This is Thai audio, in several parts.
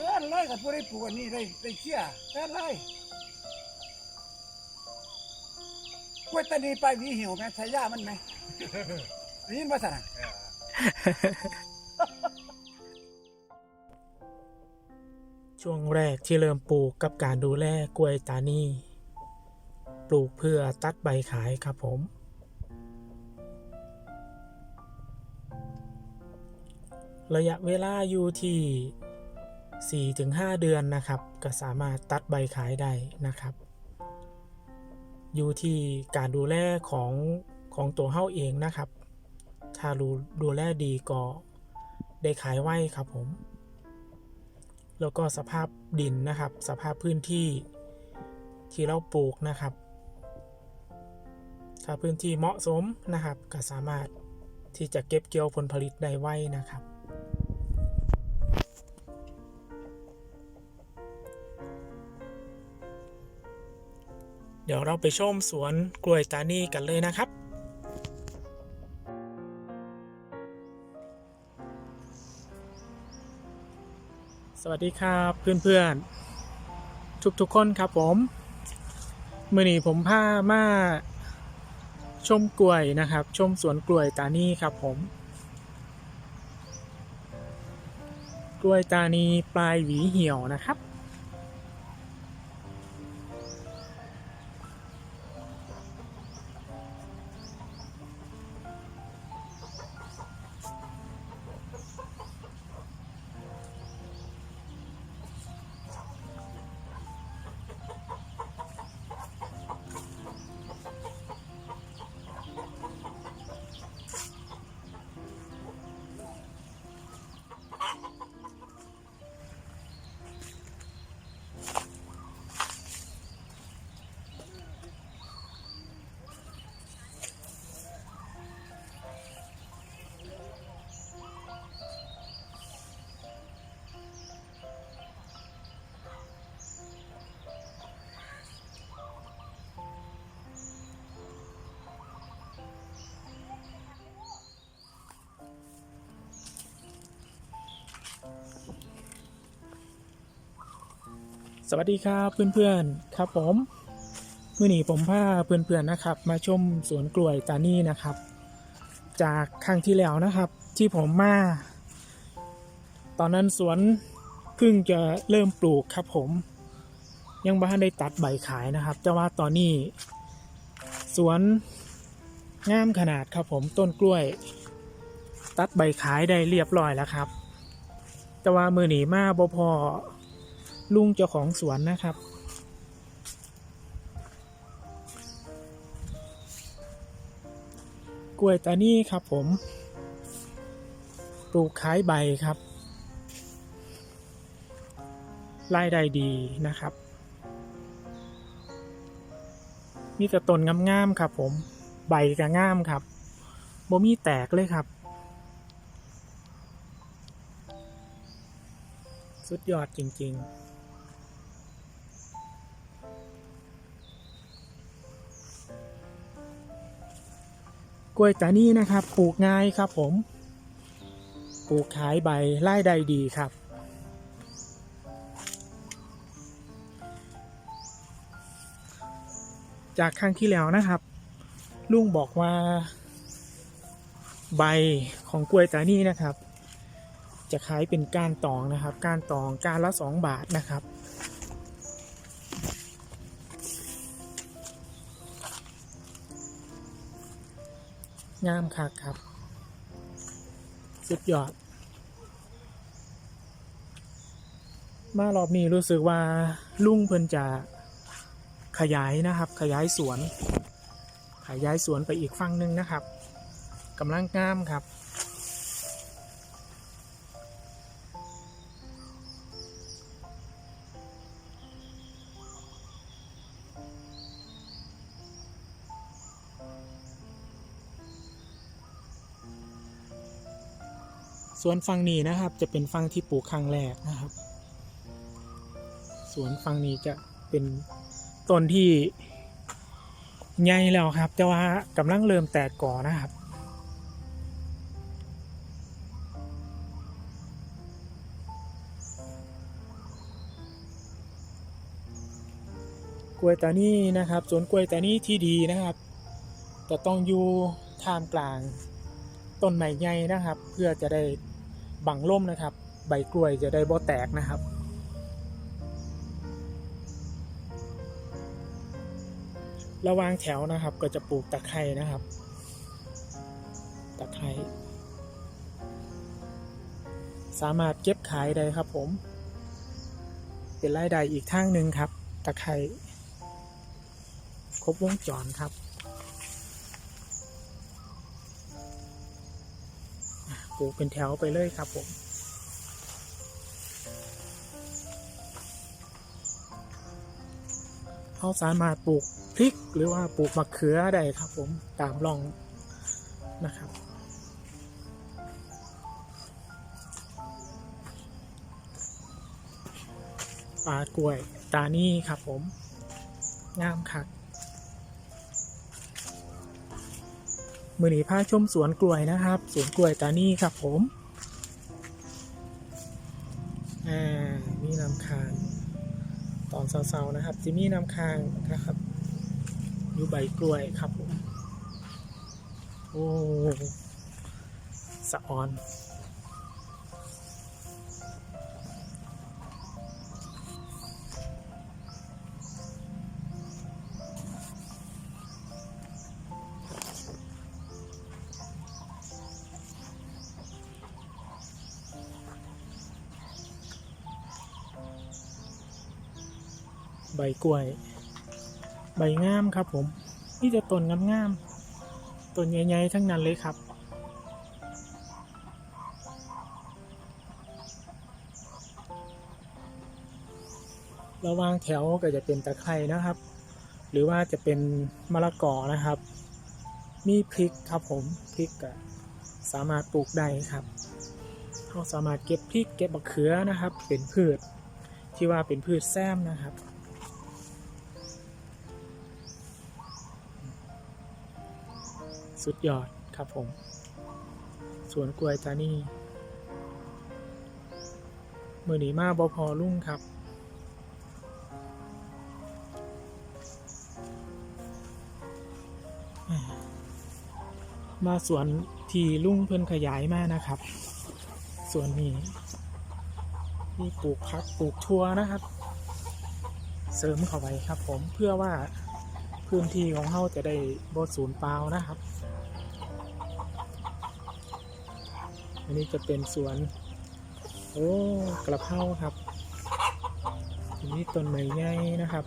แป้นไล่กับผู้ได้ปลูกอันนี้ได้ได้เชี่ยแป้นไล่กล้วยตานีไปวีเหี่ยวไหมใช้ยามันไหมได้ยินภาษาช่วงแรกที่เริ่มปลูกกับการดูแลกล้วยตานีปลูกเพื่อตัดใบขายครับผม ระยะเวลาอยู่ที่ 4-5 เดือนนะครับ ก็สามารถตัดใบขายได้นะครับ อยู่ที่การดูแลของของตัวเฮาเองนะครับ ถ้าดูดูแลดีก็ได้ขายไว้ครับผม แล้วก็สภาพดินนะครับ สภาพพื้นที่ที่เราปลูกนะครับ ถ้าพื้นที่เหมาะสมนะครับ ก็สามารถที่จะเก็บเกี่ยวผลผลิตได้ไว้นะครับ เดี๋ยวเราไปชมสวนกล้วยตานีกันเลยนะครับสวัสดีครับเพื่อนๆ ทุกๆคนครับผมมื่อนี้ผมพามาชมกล้วยนะครับ ชมสวนกล้วยตานีครับผม กล้วยตานีปลายหวีเหี่ยวนะครับ สวัสดีครับเพื่อนๆครับผมมื่อนี้ผมพาเพื่อนๆนะครับ มาชมสวนกล้วยตานีนะครับ จากครั้งที่แล้วนะครับ ที่ผมมา ตอนนั้นสวนเพิ่งจะเริ่มปลูกครับ ผม ยังไม่ทันได้ตัดใบขายนะครับ แต่ว่าตอนนี้ สวนงามขนาดครับผมต้นกล้วย ตัดใบขายได้เรียบร้อยแล้วครับ แต่ว่ามือหนีมาบ่พอ ลุงเจ้าของสวนนะครับ กล้วยตานี่ครับผม ปลูกขายใบครับรายได้ดีนะครับ มีแต่ต้นงามๆครับผม ใบก็งามครับบ่มีแตกเลยครับ สุดยอดจริง ๆ กล้วยตานี่นะครับ ปลูกง่ายครับผม ปลูกขายใบไล่ได้ดีครับจากครั้งที่แล้วนะครับ ลุงบอกว่า ใบของกล้วยตานี่นะครับ จะขายเป็นก้านตองนะครับ ก้านตองก้านละสองบาทนะครับ งามคักครับ สุดยอด มารอบนี้รู้สึกว่าลุงเพิ่นจะขยายนะครับ ขยายสวน ขยายสวนไปอีกฝั่งหนึ่งนะครับกำลังงามครับ ส่วนฝั่งนี้นะครับ จะเป็นฝั่งที่ปลูกครั้งแรกนะครับ สวนฝั่งนี้จะเป็นต้นที่ใหญ่แล้วครับ แต่ว่ากำลังเริ่มแตกก่อนนะครับกล้วยตานี้นะครับสวนกล้วยตานี้ที่ดีนะครับ จะต้องอยู่ท่ามกลาง ต้นไม้ใหญ่นะครับ เพื่อจะได้บังล่มนะครับ ใบกล้วยจะได้บ่แตกนะครับระหวางแถวนะครับก็จะปลูกตะไคร้นะครับ ตะไคร้สามารถเก็บขายได้ครับผม เป็นรายได้อีกทางหนึ่งครับ ตะไคร้ครบวงจรครับ ปลูกเป็นแถวไปเลยครับผมเขาสามารถปลูกพริกหรือว่าปลูกมะเขือได้ครับผมตามร่องนะครับ ปลากล้วยตานี่ครับผมงามคัก มือหนีพาชมสวนกล้วยนะครับ สวนกล้วยตานี่ครับผมอ่ามีน้ำค้างตอนเสาๆนะครับจิมี่น้ำค้างนะครับอยู่ใบกล้วยครับผมโอ้สะออน กล้วย ใบงามครับผมนี่จะต้นงามๆต้นใหญ่ๆทั้งนั้นเลยครับ ระวางแถวก็จะเป็นตะไคร่นะครับ หรือว่าจะเป็นมะละกอนะครับ มีพริกครับผมพริกก็สามารถปลูกได้ครับเราสามารถเก็บพริกเก็บมะเขือนะครับ เป็นพืชที่ว่าเป็นพืชแซมนะครับ สุดยอดครับผม สวนกล้วยตานีมือหนีมาบอพอลุ่งครับมาสวนที่ลุงเพิ่นขยายมานะครับสวนนี้มีปลูกพักปลูกทัวนะครับ เสริมเข้าไปครับผมเพื่อว่า พื้นที่ของเขาจะได้บดสูญเปล่านะครับ อันนี้จะเป็นสวน โอ้กระเพราครับอันนี้ต้นไม้ใหญ่นะครับ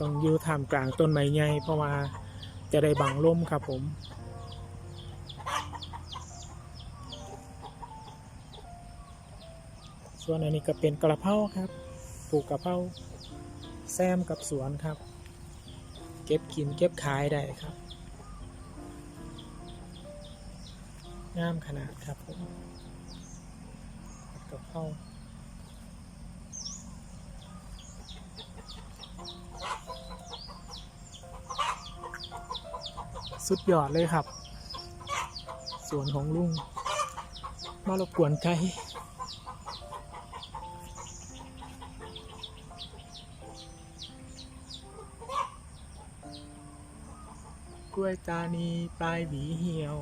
ต้องอยู่ท่ามกลางต้นไม้ใหญ่เพราะว่าจะได้บังลมครับผมส่วนอันนี้ก็เป็นกระเพราครับ ปลูกกระเพราแซมกับสวนครับ เก็บกินเก็บขายได้ครับงามขนาดครับผมกระเพราสุดยอดเลยครับ สวนของลุงมารบกวนใจ กล้วยตานีปลายหวีเหี่ยว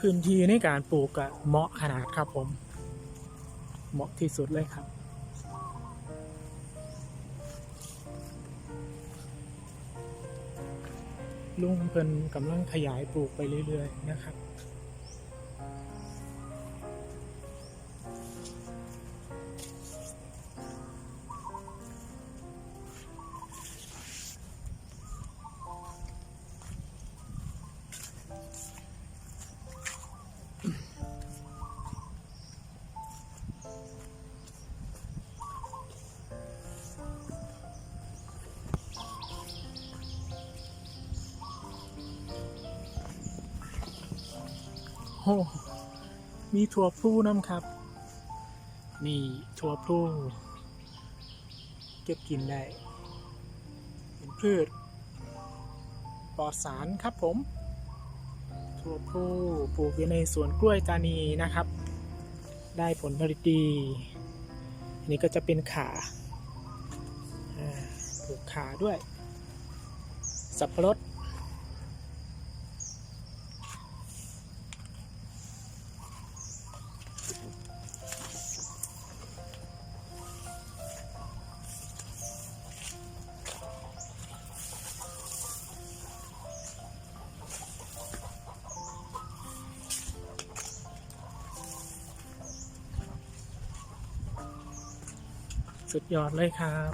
พื้นที่ในการปลูกเหมาะขนาดครับผม เหมาะที่สุดเลยครับลุงเพิ่นกำลังขยายปลูกไปเรื่อย ๆ นะครับ มีถั่วพลูน้ำครับ นี่ถั่วพลูเก็บกินได้ เป็นพืชปลอดสารครับผม ถั่วพลูปลูกอยู่ในสวนกล้วยตานีนะครับ ได้ผลผลิตดี อันนี้ก็จะเป็นขาปลูกขาด้วย สับปะรด ยอดเลยครับ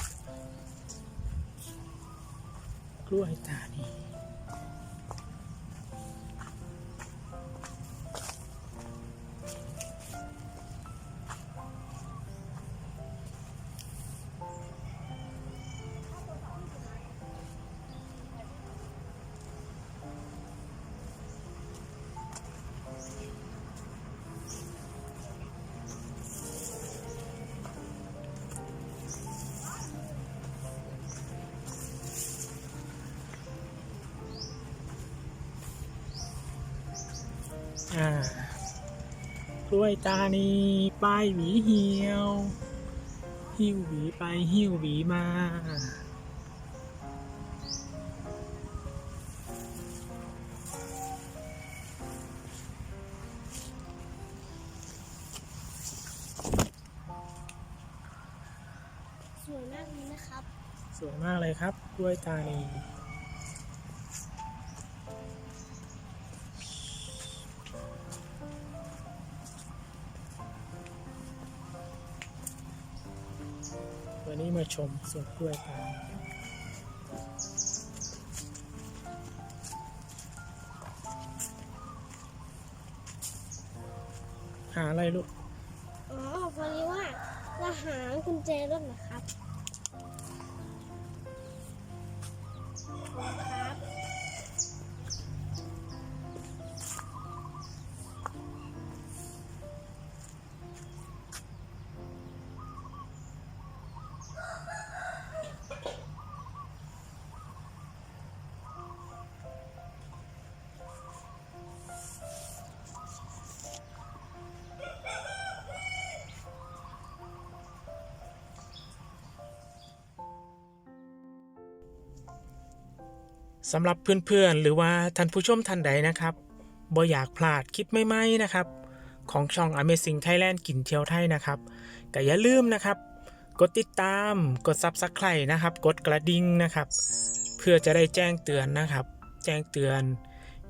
กล้วยตานี อ่ากล้วยตานีป้ายหวีเหี่ยว หิ้วหวีไปหิ้วหวีมาสวยมากเลยนะครับ สวยมากเลยครับกล้วยตานี ชมสวนกล้วยกันหาอะไรลูก อ๋อพอดีว่าเราหากุญแจรถนะครับ สำหรับเพื่อนๆ หรือว่าท่านผู้ชมท่านใดนะครับบ่อยากพลาดคลิปใหม่ๆนะครับ ของช่อง Amazing Thailand กินเที่ยวไทยนะครับก็อย่าลืมนะครับ กดติดตามกด Subscribe นะครับ กดกระดิ่งนะครับ เพื่อจะได้แจ้งเตือนนะครับ แจ้งเตือน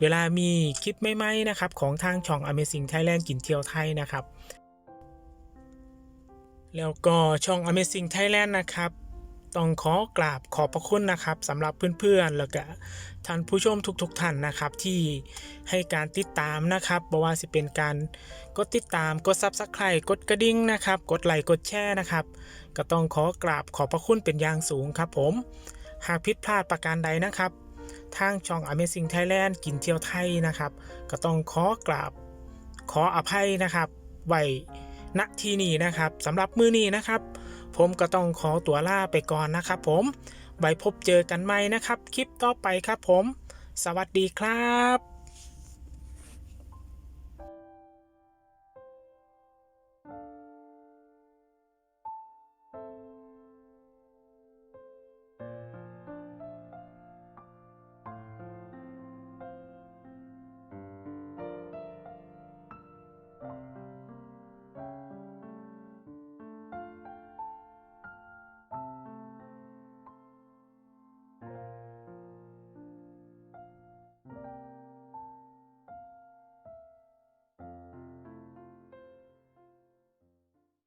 เวลามีคลิปใหม่ๆนะครับ ของทางช่อง Amazing Thailand กินเที่ยวไทยนะครับ แล้วก็ช่อง Amazing Thailand นะครับ ต้องขอกราบขอบพระคุณนะครับสำหรับเพื่อนๆ แล้วก็ท่านผู้ชมทุกๆท่านนะครับ ที่ให้การติดตามนะครับบ่ว่าสิเป็นการกดติดตามกด Subscribe กดกระดิ่งนะครับ กดไลค์กดแชร์นะครับ ก็ต้องขอกราบขอบพระคุณเป็นอย่างสูงครับผม หากผิดพลาดประการใดนะครับ ทางช่อง Amazing Thailand กินเที่ยวไทยนะครับ ก็ต้องขอกราบขออภัยนะครับไว้ณที่นี้นะครับสำหรับมือนี้นะครับ ผมก็ต้องขอตัวลาไปก่อนนะครับผมไว้พบเจอกันใหม่นะครับ คลิปต่อไปครับผม สวัสดีครับ